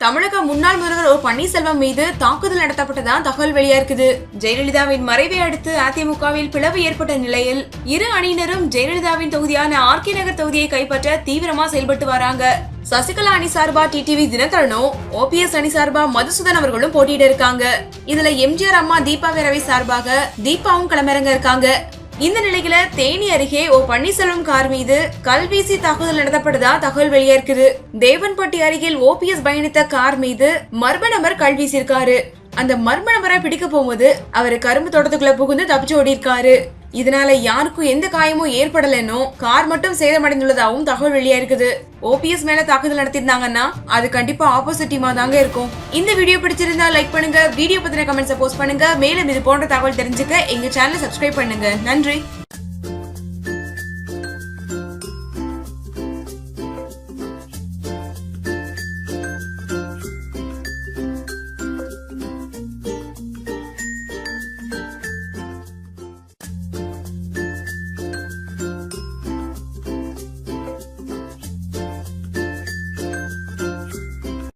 தமிழக முன்னாள் முதல்வர் ஓ பன்னீர்செல்வம் மீது தாக்குதல் நடத்தப்பட்டதா தகவல் வெளியா இருக்குது ஜெயலலிதாவின் மறைவை அடுத்து அதிமுகவில் பிளவு ஏற்பட்ட நிலையில் இரு அணியினரும் ஜெயலலிதாவின் தொகுதியான ஆர்கே நகர் தொகுதியை கைப்பற்ற தீவிரமா செயல்பட்டு வராங்க. சசிகலா அணி சார்பா டிடிவி தினகரனும் ஓபிஎஸ் அணி சார்பா மதுசூதன் அவர்களும் போட்டியிட இருக்காங்க. இதுல எம்ஜிஆர் அம்மா தீபா வேரவை சார்பாக தீபாவும் களமிறங்க இருக்காங்க. இந்த நிலையில தேனி அருகே ஓ பன்னீர்செல்வம் கார் மீது கல்வீசி தாக்குதல் நடத்தப்பட்டதா தகவல் வெளியாயிருக்குது. தேவன்பட்டி அருகில் ஓபிஎஸ் பயணித்த கார் மீது மர்ம நபர் கல்வீசியிருக்காரு. அந்த மர்ம நபரை பிடிக்க போகும்போது அவர் கரும்பு தோட்டத்துக்குள்ள புகுந்து தப்பிச்சு ஓடி இருக்காரு இதனால யாருக்கும் எந்த காயமும் ஏற்படலன்னோ கார் மட்டும் சேதமடைந்துள்ளதாகவும் தகவல் வெளியாயிருக்குது. ஓபிஎஸ் மேல தாக்குதல் நடத்திருந்தாங்கன்னா அது கண்டிப்பா ஆப்போசிட் டீமா தாங்க இருக்கும். இந்த வீடியோ பிடிச்சிருந்தா லைக் பண்ணுங்க வீடியோ பத்தின கமெண்ட்ஸ் போஸ்ட் பண்ணுங்க. மேலும் இது போன்ற தகவல் தெரிஞ்சுக்க எங்க சேனலை சப்ஸ்கிரைப் பண்ணுங்க. நன்றி.